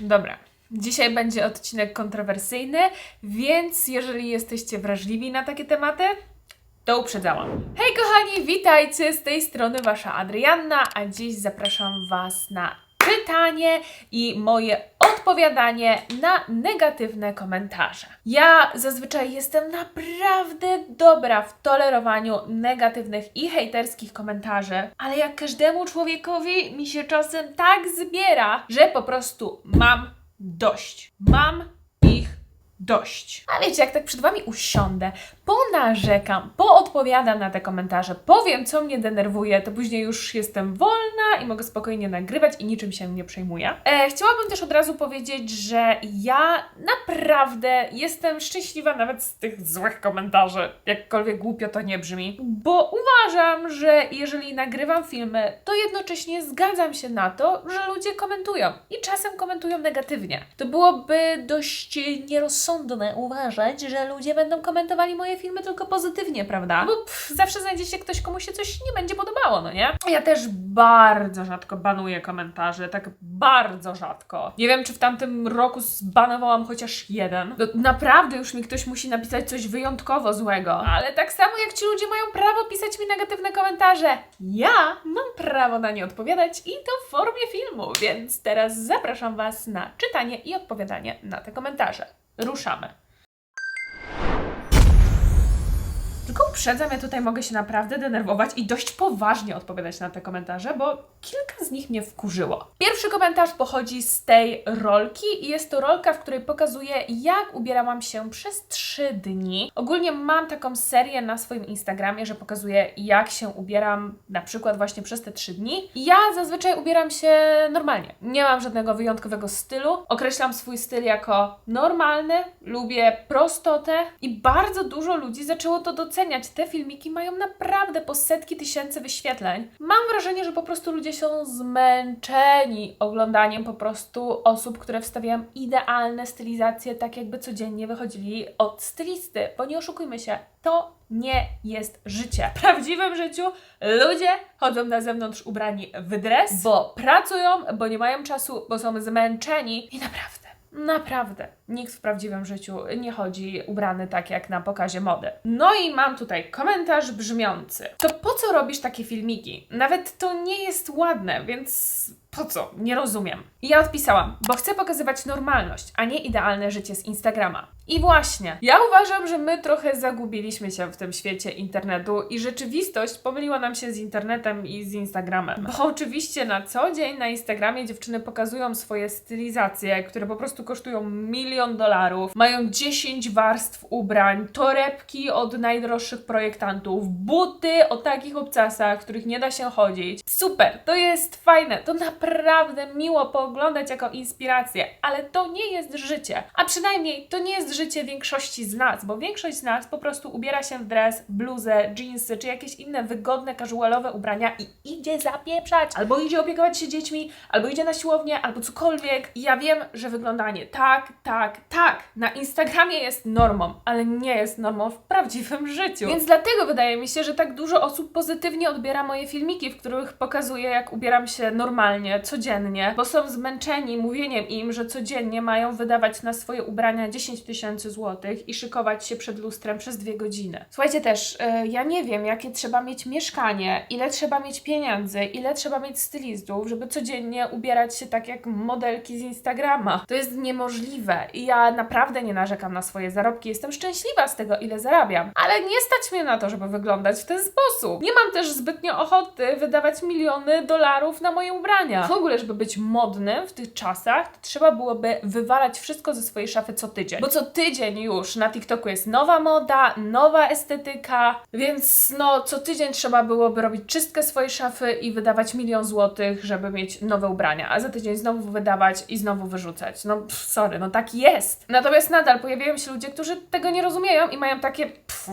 Dobra. Dzisiaj będzie odcinek kontrowersyjny, więc jeżeli jesteście wrażliwi na takie tematy, to uprzedzałam. Hej kochani, witajcie! Z tej strony Wasza Adrianna, a dziś zapraszam Was na pytanie i moje odpowiadanie na negatywne komentarze. Ja zazwyczaj jestem naprawdę dobra w tolerowaniu negatywnych i hejterskich komentarzy, ale jak każdemu człowiekowi mi się czasem tak zbiera, że po prostu mam dość. Mam dość. A wiecie, jak tak przed Wami usiądę, ponarzekam, poodpowiadam na te komentarze, powiem, co mnie denerwuje, to później już jestem wolna i mogę spokojnie nagrywać i niczym się nie przejmuję. E, chciałabym też od razu powiedzieć, że ja naprawdę jestem szczęśliwa nawet z tych złych komentarzy, jakkolwiek głupio to nie brzmi, bo uważam, że jeżeli nagrywam filmy, to jednocześnie zgadzam się na to, że ludzie komentują i czasem komentują negatywnie. To byłoby dość nierozsądne uważać, że ludzie będą komentowali moje filmy tylko pozytywnie, prawda? Bo pff, zawsze znajdzie się ktoś, komu się coś nie będzie podobało, no nie? Ja też bardzo rzadko banuję komentarzy, tak bardzo rzadko. Nie wiem, czy w tamtym roku zbanowałam chociaż jeden. No, naprawdę już mi ktoś musi napisać coś wyjątkowo złego. Ale tak samo jak ci ludzie mają prawo pisać mi negatywne komentarze, ja mam prawo na nie odpowiadać i to w formie filmu, więc teraz zapraszam Was na czytanie i odpowiadanie na te komentarze. Ruszamy. Tylko uprzedzam, ja tutaj mogę się naprawdę denerwować i dość poważnie odpowiadać na te komentarze, bo kilka z nich mnie wkurzyło. Pierwszy komentarz pochodzi z tej rolki i jest to rolka, w której pokazuję, jak ubierałam się przez trzy dni. Ogólnie mam taką serię na swoim Instagramie, że pokazuję, jak się ubieram na przykład właśnie przez te trzy dni. Ja zazwyczaj ubieram się normalnie. Nie mam żadnego wyjątkowego stylu. Określam swój styl jako normalny, lubię prostotę i bardzo dużo ludzi zaczęło to doceniać. Te filmiki mają naprawdę po setki tysięcy wyświetleń. Mam wrażenie, że po prostu ludzie są zmęczeni oglądaniem po prostu osób, które wstawiają idealne stylizacje, tak jakby codziennie wychodzili od stylisty. Bo nie oszukujmy się, to nie jest życie. W prawdziwym życiu ludzie chodzą na zewnątrz ubrani w dres, bo pracują, bo nie mają czasu, bo są zmęczeni i naprawdę. Naprawdę, nikt w prawdziwym życiu nie chodzi ubrany tak jak na pokazie mody. No i mam tutaj komentarz brzmiący. To po co robisz takie filmiki? Nawet to nie jest ładne, więc po co? Nie rozumiem. I ja odpisałam, bo chcę pokazywać normalność, a nie idealne życie z Instagrama. I właśnie, ja uważam, że my trochę zagubiliśmy się w tym świecie internetu i rzeczywistość pomyliła nam się z internetem i z Instagramem. Bo oczywiście na co dzień na Instagramie dziewczyny pokazują swoje stylizacje, które po prostu kosztują milion dolarów, mają 10 warstw ubrań, torebki od najdroższych projektantów, buty o takich obcasach, których nie da się chodzić. Super, to jest fajne, to naprawdę miło pooglądać jako inspirację, ale to nie jest życie. A przynajmniej to nie jest życie większości z nas, bo większość z nas po prostu ubiera się w dres, bluzę, jeansy czy jakieś inne wygodne, casualowe ubrania i idzie zapieprzać. Albo idzie opiekować się dziećmi, albo idzie na siłownię, albo cokolwiek. I ja wiem, że wyglądanie tak, tak, tak na Instagramie jest normą, ale nie jest normą w prawdziwym życiu. Więc dlatego wydaje mi się, że tak dużo osób pozytywnie odbiera moje filmiki, w których pokazuję, jak ubieram się normalnie, codziennie, bo są zmęczeni mówieniem im, że codziennie mają wydawać na swoje ubrania 10 tysięcy złotych i szykować się przed lustrem przez dwie godziny. Słuchajcie też, e, ja nie wiem, jakie trzeba mieć mieszkanie, ile trzeba mieć pieniędzy, ile trzeba mieć stylistów, żeby codziennie ubierać się tak jak modelki z Instagrama. To jest niemożliwe i ja naprawdę nie narzekam na swoje zarobki, jestem szczęśliwa z tego, ile zarabiam, ale nie stać mnie na to, żeby wyglądać w ten sposób. Nie mam też zbytnio ochoty wydawać miliony dolarów na moje ubrania. W ogóle, żeby być modnym w tych czasach, trzeba byłoby wywalać wszystko ze swojej szafy co tydzień. Bo co tydzień już na TikToku jest nowa moda, nowa estetyka, więc no co tydzień trzeba byłoby robić czystkę swojej szafy i wydawać milion złotych, żeby mieć nowe ubrania, a za tydzień znowu wydawać i znowu wyrzucać. No pff, sorry, no tak jest. Natomiast nadal pojawiają się ludzie, którzy tego nie rozumieją i mają takie pff,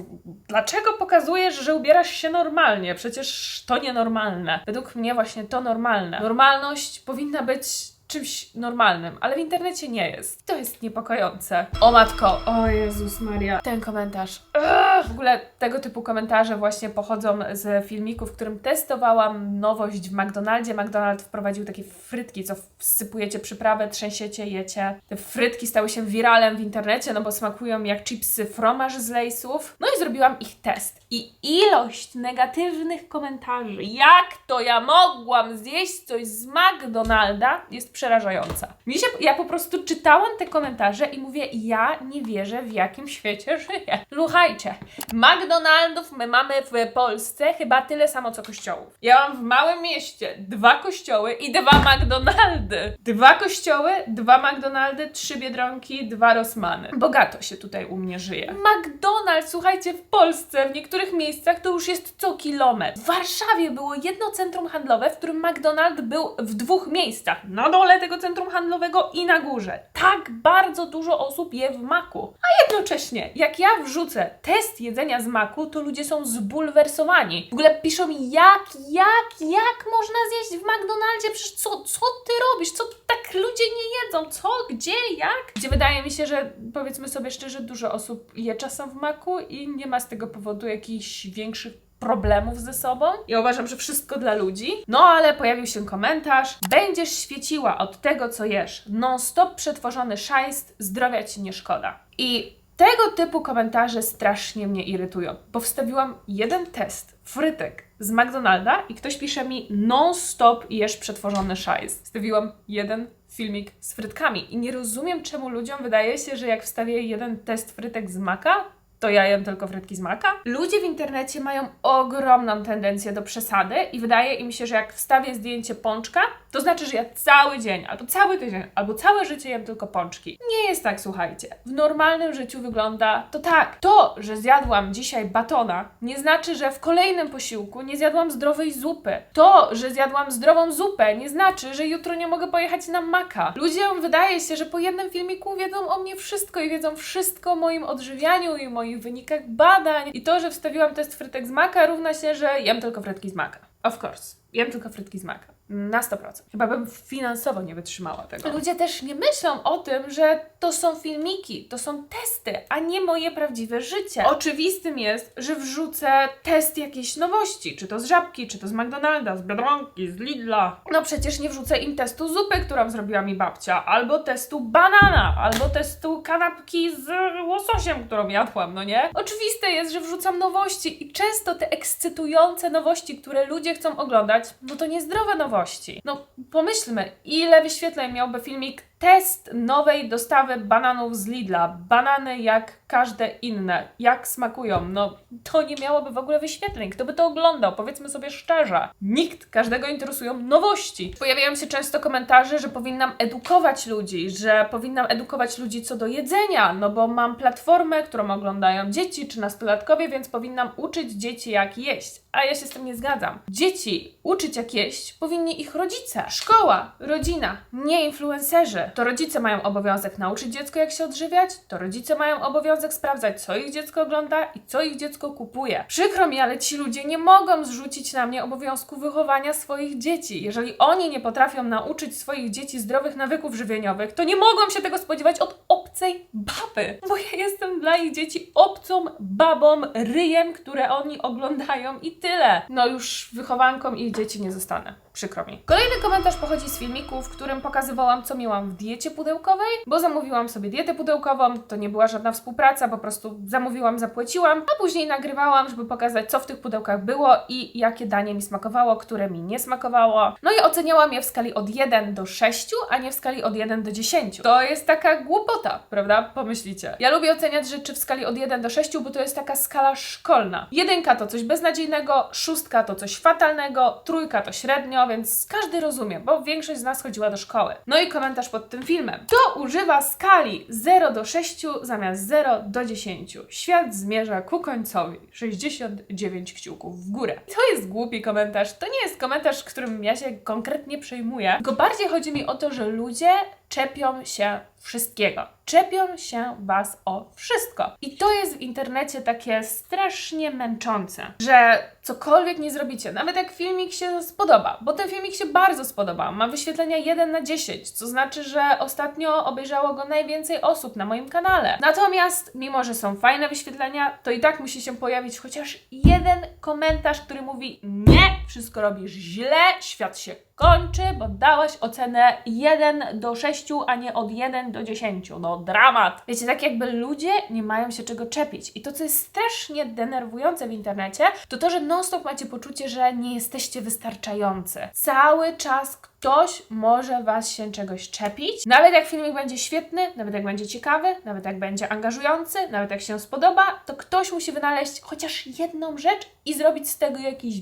dlaczego pokazujesz, że ubierasz się normalnie? Przecież to nienormalne. Według mnie właśnie to normalne. Normalność powinna być czymś normalnym, ale w internecie nie jest. To jest niepokojące. O matko, o Jezus Maria. Ten komentarz. Ugh. W ogóle tego typu komentarze właśnie pochodzą z filmiku, w którym testowałam nowość w McDonaldzie. McDonald wprowadził takie frytki, co wsypujecie przyprawę, trzęsiecie, jecie. Te frytki stały się wiralem w internecie, no bo smakują jak chipsy fromaż z lejsów. No i zrobiłam ich test. I ilość negatywnych komentarzy, jak to ja mogłam zjeść coś z McDonalda, jest przerażająca. Mi się, ja po prostu czytałam te komentarze i mówię, ja nie wierzę w jakim świecie żyję. Słuchajcie, McDonaldów my mamy w Polsce chyba tyle samo co kościołów. Ja mam w małym mieście dwa kościoły i dwa McDonaldy. Dwa kościoły, dwa McDonaldy, trzy Biedronki, dwa Rossmany. Bogato się tutaj u mnie żyje. McDonald's, słuchajcie, w Polsce, w niektórych miejscach to już jest co kilometr. W Warszawie było jedno centrum handlowe, w którym McDonald's był w dwóch miejscach. Na dole tego centrum handlowego i na górze. Tak bardzo dużo osób je w maku. A jednocześnie, jak ja wrzucę test jedzenia z maku, to ludzie są zbulwersowani. W ogóle piszą mi, jak, jak, jak można zjeść w McDonaldzie? Przecież co, co ty robisz? Co tak ludzie nie jedzą? Co, gdzie, jak? Gdzie wydaje mi się, że powiedzmy sobie szczerze, dużo osób je czasem w maku i nie ma z tego powodu jakichś większych problemów ze sobą. Ja uważam, że wszystko dla ludzi. No ale pojawił się komentarz. Będziesz świeciła od tego, co jesz. Non-stop przetworzony szajst, zdrowia ci nie szkoda. I tego typu komentarze strasznie mnie irytują, bo wstawiłam jeden test frytek z McDonalda i ktoś pisze mi non-stop jesz przetworzony szajs. Wstawiłam jeden filmik z frytkami i nie rozumiem, czemu ludziom wydaje się, że jak wstawię jeden test frytek z maka, to ja jem tylko frytki z maka. Ludzie w internecie mają ogromną tendencję do przesady i wydaje im się, że jak wstawię zdjęcie pączka, to znaczy, że ja cały dzień, albo cały tydzień, albo całe życie jem tylko pączki. Nie jest tak, słuchajcie. W normalnym życiu wygląda to tak. To, że zjadłam dzisiaj batona, nie znaczy, że w kolejnym posiłku nie zjadłam zdrowej zupy. To, że zjadłam zdrową zupę, nie znaczy, że jutro nie mogę pojechać na maka. Ludziom wydaje się, że po jednym filmiku wiedzą o mnie wszystko i wiedzą wszystko o moim odżywianiu i moich wynikach badań. I to, że wstawiłam test frytek z maka, równa się, że jem tylko frytki z maka. Of course. Jem tylko frytki z maka. Na 100%. Chyba bym finansowo nie wytrzymała tego. Ludzie też nie myślą o tym, że to są filmiki, to są testy, a nie moje prawdziwe życie. Oczywistym jest, że wrzucę test jakiejś nowości, czy to z Żabki, czy to z McDonalda, z Biedronki, z Lidla. No przecież nie wrzucę im testu zupy, którą zrobiła mi babcia, albo testu banana, albo testu kanapki z łososiem, którą jadłam, no nie? Oczywiste jest, że wrzucam nowości i często te ekscytujące nowości, które ludzie chcą oglądać, no to niezdrowe nowości. No pomyślmy, ile wyświetleń miałby filmik test nowej dostawy bananów z Lidla. Banany jak każde inne. Jak smakują? No to nie miałoby w ogóle wyświetleń. Kto by to oglądał? Powiedzmy sobie szczerze. Nikt. Każdego interesują nowości. Pojawiają się często komentarze, że powinnam edukować ludzi, że powinnam edukować ludzi co do jedzenia, no bo mam platformę, którą oglądają dzieci czy nastolatkowie, więc powinnam uczyć dzieci jak jeść. A ja się z tym nie zgadzam. Dzieci uczyć jak jeść powinni ich rodzice. Szkoła, rodzina, nie influencerzy. To rodzice mają obowiązek nauczyć dziecko, jak się odżywiać, to rodzice mają obowiązek sprawdzać, co ich dziecko ogląda i co ich dziecko kupuje. Przykro mi, ale ci ludzie nie mogą zrzucić na mnie obowiązku wychowania swoich dzieci. Jeżeli oni nie potrafią nauczyć swoich dzieci zdrowych nawyków żywieniowych, to nie mogą się tego spodziewać od obcej baby. Bo ja jestem dla ich dzieci obcą babą, ryjem, które oni oglądają i tyle. No już wychowanką ich dzieci nie zostanę. Przykro mi. Kolejny komentarz pochodzi z filmiku, w którym pokazywałam, co miałam w diecie pudełkowej, bo zamówiłam sobie dietę pudełkową, to nie była żadna współpraca, po prostu zamówiłam, zapłaciłam, a później nagrywałam, żeby pokazać, co w tych pudełkach było i jakie danie mi smakowało, które mi nie smakowało. No i oceniałam je w skali od 1 do 6, a nie w skali od 1 do 10. To jest taka głupota, prawda? Pomyślicie. Ja lubię oceniać rzeczy w skali od 1 do 6, bo to jest taka skala szkolna. Jedynka to coś beznadziejnego, szóstka to coś fatalnego, trójka to średnio, więc każdy rozumie, bo większość z nas chodziła do szkoły. No i komentarz pod tym filmem. Kto używa skali 0 do 6 zamiast 0 do 10? Świat zmierza ku końcowi. 69 kciuków w górę. To jest głupi komentarz. To nie jest komentarz, którym ja się konkretnie przejmuję. Tylko bardziej chodzi mi o to, że ludzie czepią się wszystkiego. Czepią się Was o wszystko. I to jest w internecie takie strasznie męczące, że cokolwiek nie zrobicie, nawet jak filmik się spodoba, bo ten filmik się bardzo spodoba, ma wyświetlenia 1 na 10, co znaczy, że ostatnio obejrzało go najwięcej osób na moim kanale. Natomiast, mimo że są fajne wyświetlenia, to i tak musi się pojawić chociaż jeden komentarz, który mówi: Nie, wszystko robisz źle, świat się kończy, bo dałaś ocenę 1 do 6, a nie od 1 do 10. No dramat. Wiecie, tak jakby ludzie nie mają się czego czepić. I to, co jest strasznie denerwujące w internecie, to to, że non-stop macie poczucie, że nie jesteście wystarczający. Cały czas ktoś może Was się czegoś czepić. Nawet jak filmik będzie świetny, nawet jak będzie ciekawy, nawet jak będzie angażujący, nawet jak się spodoba, to ktoś musi wynaleźć chociaż jedną rzecz i zrobić z tego jakiś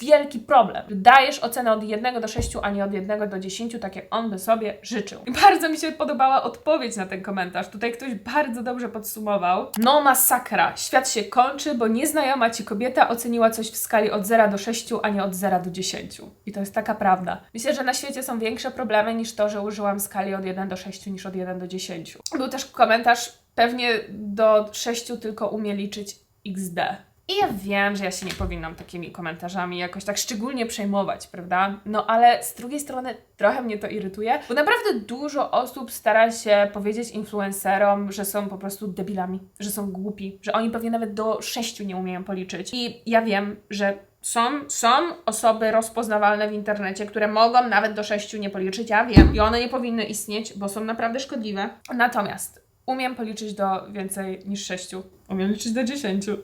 wielki problem. Dajesz ocenę od 1 do 6, a nie od 1 do 10, tak jak on by sobie życzył. I bardzo mi się podobała odpowiedź na ten komentarz. Tutaj ktoś bardzo dobrze podsumował. No masakra. Świat się kończy, bo nieznajoma ci kobieta oceniła coś w skali od 0 do 6, a nie od 0 do 10. I to jest taka prawda. Myślę, że na świecie są większe problemy niż to, że użyłam skali od 1 do 6 niż od 1 do 10. Był też komentarz, pewnie do 6 tylko umie liczyć XD. I ja wiem, że ja się nie powinnam takimi komentarzami jakoś tak szczególnie przejmować, prawda? No ale z drugiej strony trochę mnie to irytuje, bo naprawdę dużo osób stara się powiedzieć influencerom, że są po prostu debilami, że są głupi, że oni pewnie nawet do sześciu nie umieją policzyć. I ja wiem, że są, są osoby rozpoznawalne w internecie, które mogą nawet do sześciu nie policzyć, ja wiem. I one nie powinny istnieć, bo są naprawdę szkodliwe. Natomiast umiem policzyć do więcej niż sześciu. Umiem liczyć do dziesięciu.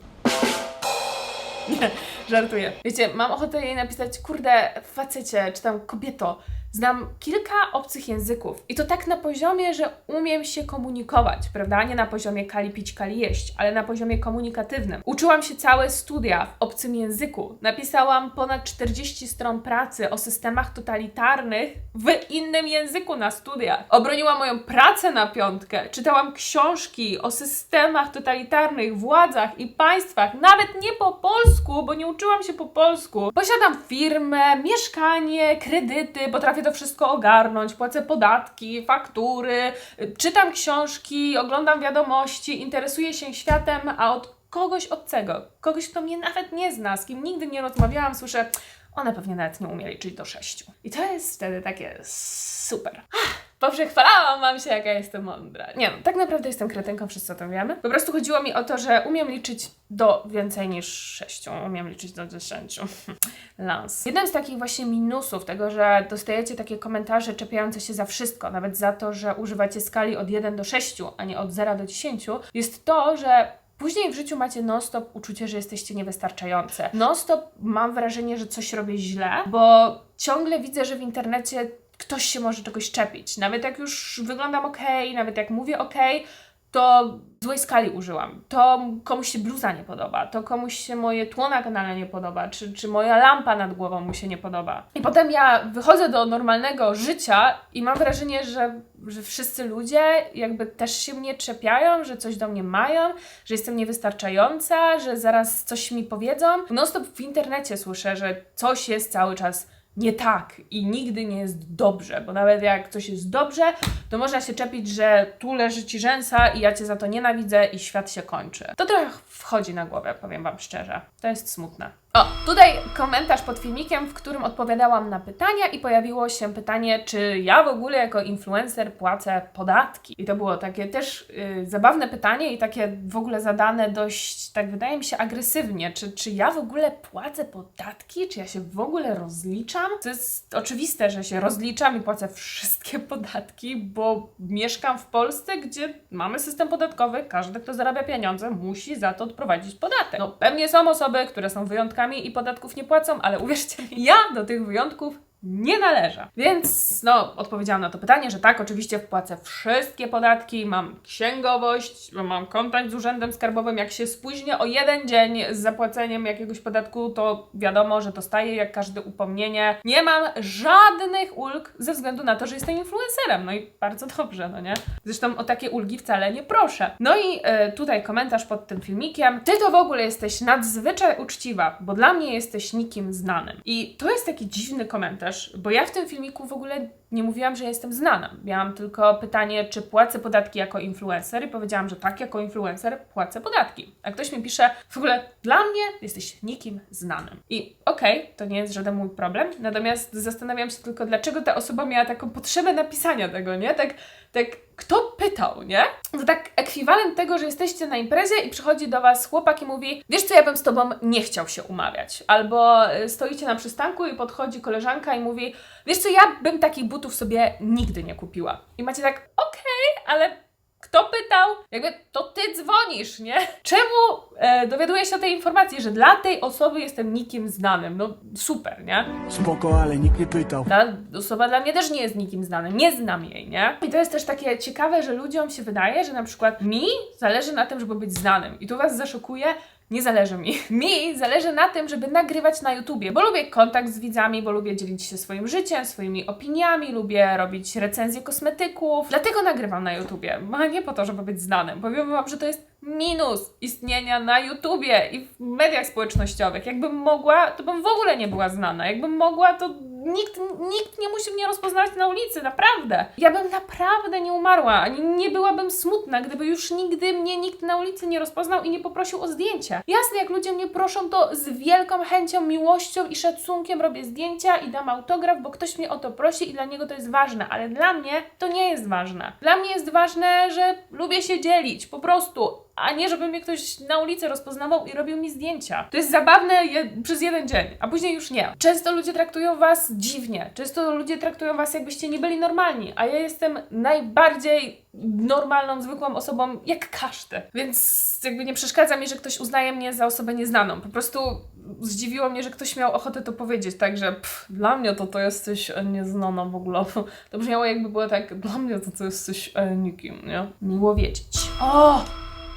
Nie, żartuję. Wiecie, mam ochotę jej napisać, kurde, facecie, czy tam kobieto, znam kilka obcych języków i to tak na poziomie, że umiem się komunikować, prawda? Nie na poziomie kali pić, kali jeść, ale na poziomie komunikatywnym. Uczyłam się całe studia w obcym języku. Napisałam ponad 40 stron pracy o systemach totalitarnych w innym języku na studiach. Obroniłam moją pracę na piątkę. Czytałam książki o systemach totalitarnych, władzach i państwach, nawet nie po polsku, bo nie uczyłam się po polsku. Posiadam firmę, mieszkanie, kredyty, potrafię to wszystko ogarnąć, płacę podatki, faktury, czytam książki, oglądam wiadomości, interesuję się światem, a od kogoś obcego, kogoś, kto mnie nawet nie zna, z kim nigdy nie rozmawiałam, słyszę, one pewnie nawet nie umieli liczyć do sześciu. I to jest wtedy takie super. Poprzechwalałam wam się, jaka jestem mądra. Nie no, tak naprawdę jestem kretynką, wszyscy o tym wiemy. Po prostu chodziło mi o to, że umiem liczyć do więcej niż sześciu. Umiem liczyć do dziesięciu. Lans. Jednym z takich właśnie minusów tego, że dostajecie takie komentarze czepiające się za wszystko, nawet za to, że używacie skali od 1 do 6, a nie od 0 do 10, jest to, że Później w życiu macie non-stop uczucie, że jesteście niewystarczające. Non-stop mam wrażenie, że coś robię źle, bo ciągle widzę, że w internecie ktoś się może czegoś czepić. Nawet jak już wyglądam ok, nawet jak mówię ok, to złej skali użyłam. To komuś się bluza nie podoba, to komuś się moje tło na kanale nie podoba, czy, czy moja lampa nad głową mu się nie podoba. I potem ja wychodzę do normalnego życia i mam wrażenie, że, że wszyscy ludzie jakby też się mnie czepiają, że coś do mnie mają, że jestem niewystarczająca, że zaraz coś mi powiedzą. No stop w internecie słyszę, że coś jest cały czas nie tak i nigdy nie jest dobrze, bo nawet jak coś jest dobrze, to można się czepić, że tu leży ci rzęsa i ja cię za to nienawidzę i świat się kończy. To trochę wchodzi na głowę, powiem wam szczerze. To jest smutne. O, tutaj komentarz pod filmikiem, w którym odpowiadałam na pytania i pojawiło się pytanie, czy ja w ogóle jako influencer płacę podatki. I to było takie też yy, zabawne pytanie i takie w ogóle zadane dość, tak wydaje mi się, agresywnie. Czy, czy ja w ogóle płacę podatki? Czy ja się w ogóle rozliczam? To jest oczywiste, że się rozliczam i płacę wszystkie podatki, bo mieszkam w Polsce, gdzie mamy system podatkowy. Każdy, kto zarabia pieniądze, musi za to odprowadzić podatek. No, pewnie są osoby, które są wyjątkowe i podatków nie płacą, ale uwierzcie ja do tych wyjątków nie należę. Więc no, odpowiedziałam na to pytanie, że tak, oczywiście wpłacę wszystkie podatki, mam księgowość, mam kontakt z urzędem skarbowym. Jak się spóźnię o jeden dzień z zapłaceniem jakiegoś podatku, to wiadomo, że dostaję jak każde upomnienie. Nie mam żadnych ulg ze względu na to, że jestem influencerem. No i bardzo dobrze, no nie? Zresztą o takie ulgi wcale nie proszę. No i y, tutaj komentarz pod tym filmikiem. Ty to w ogóle jesteś nadzwyczaj uczciwa, bo dla mnie jesteś nikim znanym. I to jest taki dziwny komentarz bo ja w tym filmiku w ogóle nie mówiłam, że jestem znana. Miałam tylko pytanie, czy płacę podatki jako influencer i powiedziałam, że tak, jako influencer płacę podatki. A ktoś mi pisze, w ogóle dla mnie jesteś nikim znanym. I okej, to nie jest żaden mój problem, natomiast zastanawiam się tylko, dlaczego ta osoba miała taką potrzebę napisania tego, nie? Tak, tak kto pytał, nie? To tak ekwiwalent tego, że jesteście na imprezie i przychodzi do was chłopak i mówi, wiesz co, ja bym z tobą nie chciał się umawiać. Albo y, stoicie na przystanku i podchodzi koleżanka i mówi, wiesz co, ja bym takich butów sobie nigdy nie kupiła. I macie tak, okej, ale kto pytał? Jakby to ty dzwonisz, nie? Czemu e, dowiaduję się o tej informacji, że dla tej osoby jestem nikim znanym? No super, nie? Spoko, ale nikt nie pytał. Ta osoba dla mnie też nie jest nikim znanym, nie znam jej, nie? I to jest też takie ciekawe, że ludziom się wydaje, że na przykład mi zależy na tym, żeby być znanym. I tu Was zaszokuje, nie zależy mi. Mi zależy na tym, żeby nagrywać na YouTubie, bo lubię kontakt z widzami, bo lubię dzielić się swoim życiem, swoimi opiniami, lubię robić recenzje kosmetyków. Dlatego nagrywam na YouTubie, a nie po to, żeby być znanym. Powiem Wam, że to jest minus istnienia na YouTubie i w mediach społecznościowych. Jakbym mogła, to bym w ogóle nie była znana. Jakbym mogła, to nikt, nikt nie musi mnie rozpoznawać na ulicy, naprawdę. Ja bym naprawdę nie umarła, ani nie byłabym smutna, gdyby już nigdy mnie nikt na ulicy nie rozpoznał i nie poprosił o zdjęcie. Jasne, jak ludzie mnie proszą, to z wielką chęcią, miłością i szacunkiem robię zdjęcia i dam autograf, bo ktoś mnie o to prosi i dla niego to jest ważne, ale dla mnie to nie jest ważne. Dla mnie jest ważne, że lubię się dzielić, po prostu a nie żeby mnie ktoś na ulicy rozpoznawał i robił mi zdjęcia. To jest zabawne je, przez jeden dzień, a później już nie. Często ludzie traktują was dziwnie, często ludzie traktują was jakbyście nie byli normalni, a ja jestem najbardziej normalną, zwykłą osobą jak każdy. Więc jakby nie przeszkadza mi, że ktoś uznaje mnie za osobę nieznaną. Po prostu zdziwiło mnie, że ktoś miał ochotę to powiedzieć, także dla mnie to to jesteś e, nieznana w ogóle. To brzmiało jakby było tak, dla mnie to to jesteś e, nikim, nie? Miło wiedzieć. O!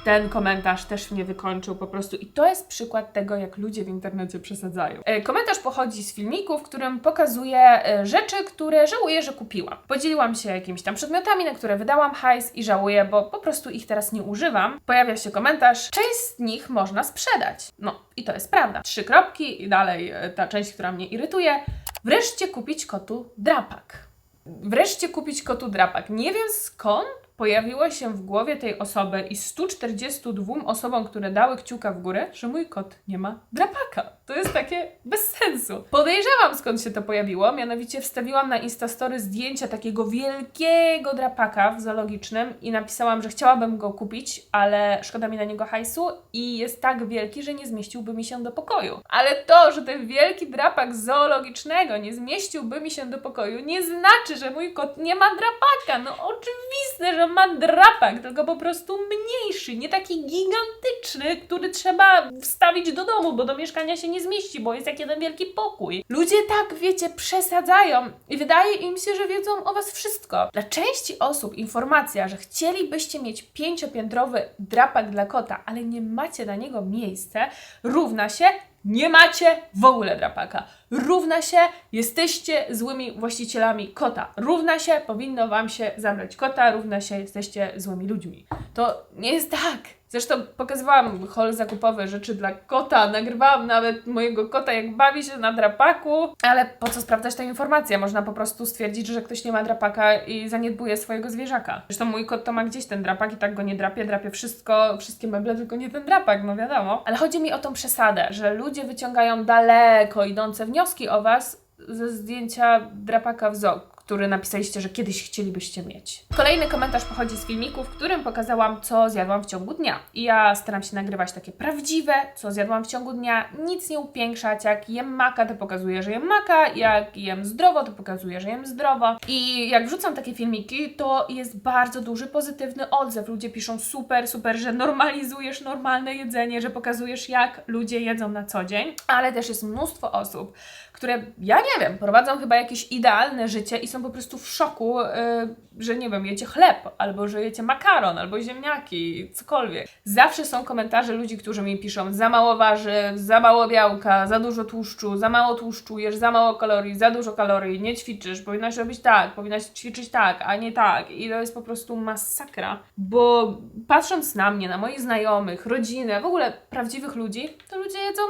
Ten komentarz też mnie wykończył po prostu. I to jest przykład tego, jak ludzie w internecie przesadzają. E, komentarz pochodzi z filmiku, w którym pokazuję e, rzeczy, które żałuję, że kupiłam. Podzieliłam się jakimiś tam przedmiotami, na które wydałam hajs i żałuję, bo po prostu ich teraz nie używam. Pojawia się komentarz, część z nich można sprzedać. No i to jest prawda. Trzy kropki i dalej e, ta część, która mnie irytuje. Wreszcie kupić kotu drapak. Wreszcie kupić kotu drapak. Nie wiem skąd pojawiło się w głowie tej osoby i 142 osobom, które dały kciuka w górę, że mój kot nie ma drapaka. To jest takie bez sensu. Podejrzewam skąd się to pojawiło, mianowicie wstawiłam na Instastory zdjęcia takiego wielkiego drapaka w zoologicznym i napisałam, że chciałabym go kupić, ale szkoda mi na niego hajsu i jest tak wielki, że nie zmieściłby mi się do pokoju. Ale to, że ten wielki drapak zoologicznego nie zmieściłby mi się do pokoju, nie znaczy, że mój kot nie ma drapaka. No oczywiste, że ma drapak, tylko po prostu mniejszy, nie taki gigantyczny, który trzeba wstawić do domu, bo do mieszkania się nie zmieści, bo jest jak jeden wielki pokój. Ludzie tak, wiecie, przesadzają i wydaje im się, że wiedzą o was wszystko. Dla części osób informacja, że chcielibyście mieć pięciopiętrowy drapak dla kota, ale nie macie na niego miejsce, równa się nie macie w ogóle drapaka. Równa się, jesteście złymi właścicielami kota. Równa się, powinno Wam się zabrać kota. Równa się, jesteście złymi ludźmi. To nie jest tak. Zresztą pokazywałam hol zakupowe rzeczy dla kota, nagrywałam nawet mojego kota, jak bawi się na drapaku, ale po co sprawdzać tę informację? Można po prostu stwierdzić, że ktoś nie ma drapaka i zaniedbuje swojego zwierzaka. Zresztą mój kot to ma gdzieś ten drapak i tak go nie drapie, drapie wszystko, wszystkie meble, tylko nie ten drapak, no wiadomo. Ale chodzi mi o tą przesadę, że ludzie wyciągają daleko idące wnioski o Was ze zdjęcia drapaka w zoo, który napisaliście, że kiedyś chcielibyście mieć. Kolejny komentarz pochodzi z filmiku, w którym pokazałam, co zjadłam w ciągu dnia. I ja staram się nagrywać takie prawdziwe, co zjadłam w ciągu dnia, nic nie upiększać. Jak jem maka, to pokazuję, że jem maka, jak jem zdrowo, to pokazuję, że jem zdrowo. I jak wrzucam takie filmiki, to jest bardzo duży pozytywny odzew. Ludzie piszą super, super, że normalizujesz normalne jedzenie, że pokazujesz, jak ludzie jedzą na co dzień. Ale też jest mnóstwo osób, które, ja nie wiem, prowadzą chyba jakieś idealne życie i są po prostu w szoku, yy, że nie wiem, jecie chleb, albo że jecie makaron, albo ziemniaki, cokolwiek. Zawsze są komentarze ludzi, którzy mi piszą za mało warzyw, za mało białka, za dużo tłuszczu, za mało tłuszczu, jesz za mało kalorii, za dużo kalorii, nie ćwiczysz, powinnaś robić tak, powinnaś ćwiczyć tak, a nie tak. I to jest po prostu masakra, bo patrząc na mnie, na moich znajomych, rodzinę, w ogóle prawdziwych ludzi, to ludzie jedzą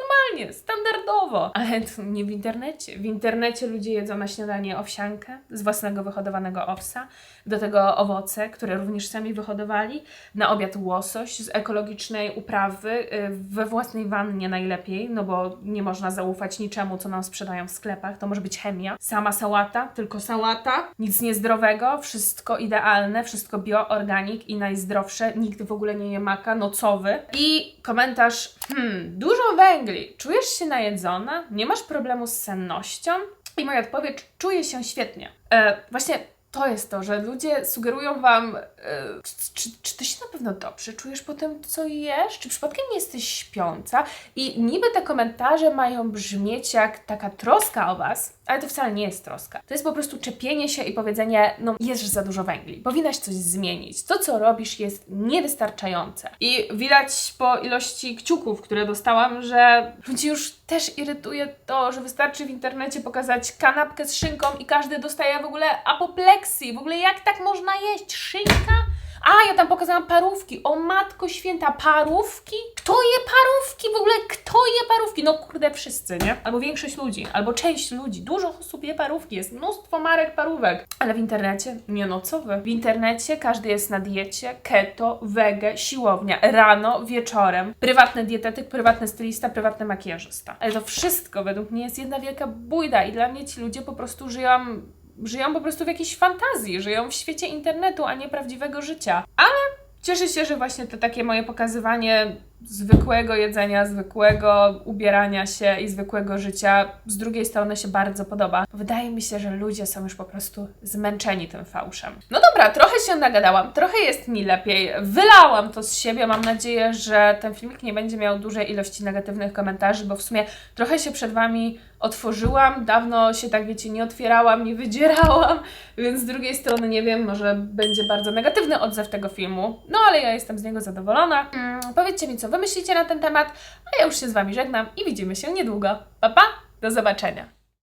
Normalnie, standardowo. Ale to nie w internecie. W internecie ludzie jedzą na śniadanie owsiankę z własnego wyhodowanego owsa, do tego owoce, które również sami wyhodowali, na obiad łosoś z ekologicznej uprawy, y, we własnej wannie najlepiej, no bo nie można zaufać niczemu, co nam sprzedają w sklepach, to może być chemia. Sama sałata, tylko sałata, nic niezdrowego, wszystko idealne, wszystko bio, organik i najzdrowsze, nikt w ogóle nie je maka, nocowy. I komentarz, hmm, dużo węgli, czujesz się najedzona? Nie masz problemu z sennością? I moja odpowiedź, czuję się świetnie. E, właśnie to jest to, że ludzie sugerują wam, e, czy, czy ty się na pewno dobrze czujesz po tym, co jesz? Czy przypadkiem nie jesteś śpiąca? I niby te komentarze mają brzmieć jak taka troska o was, ale to wcale nie jest troska. To jest po prostu czepienie się i powiedzenie, no jesz za dużo węgli, powinnaś coś zmienić. To, co robisz jest niewystarczające. I widać po ilości kciuków, które dostałam, że ludzi już też irytuje to, że wystarczy w internecie pokazać kanapkę z szynką i każdy dostaje w ogóle apopleksji. W ogóle jak tak można jeść? Szynka? A, ja tam pokazałam parówki. O matko święta, parówki? Kto je parówki? W ogóle kto je parówki? No kurde, wszyscy, nie? Albo większość ludzi, albo część ludzi. Dużo osób je parówki, jest mnóstwo marek parówek. Ale w internecie? Nie no, co wy? W internecie każdy jest na diecie, keto, wege, siłownia. Rano, wieczorem. Prywatny dietetyk, prywatny stylista, prywatny makijażysta. Ale to wszystko według mnie jest jedna wielka bójda i dla mnie ci ludzie po prostu żyją żyją po prostu w jakiejś fantazji, żyją w świecie internetu, a nie prawdziwego życia. Ale cieszę się, że właśnie to takie moje pokazywanie zwykłego jedzenia, zwykłego ubierania się i zwykłego życia z drugiej strony się bardzo podoba. Wydaje mi się, że ludzie są już po prostu zmęczeni tym fałszem. No dobra, trochę się nagadałam, trochę jest mi lepiej. Wylałam to z siebie. Mam nadzieję, że ten filmik nie będzie miał dużej ilości negatywnych komentarzy, bo w sumie trochę się przed Wami otworzyłam. Dawno się tak, wiecie, nie otwierałam, nie wydzierałam, więc z drugiej strony nie wiem, może będzie bardzo negatywny odzew tego filmu. No ale ja jestem z niego zadowolona. Mm, powiedzcie mi, co Wy myślicie na ten temat, a ja już się z Wami żegnam i widzimy się niedługo. Pa, pa! Do zobaczenia!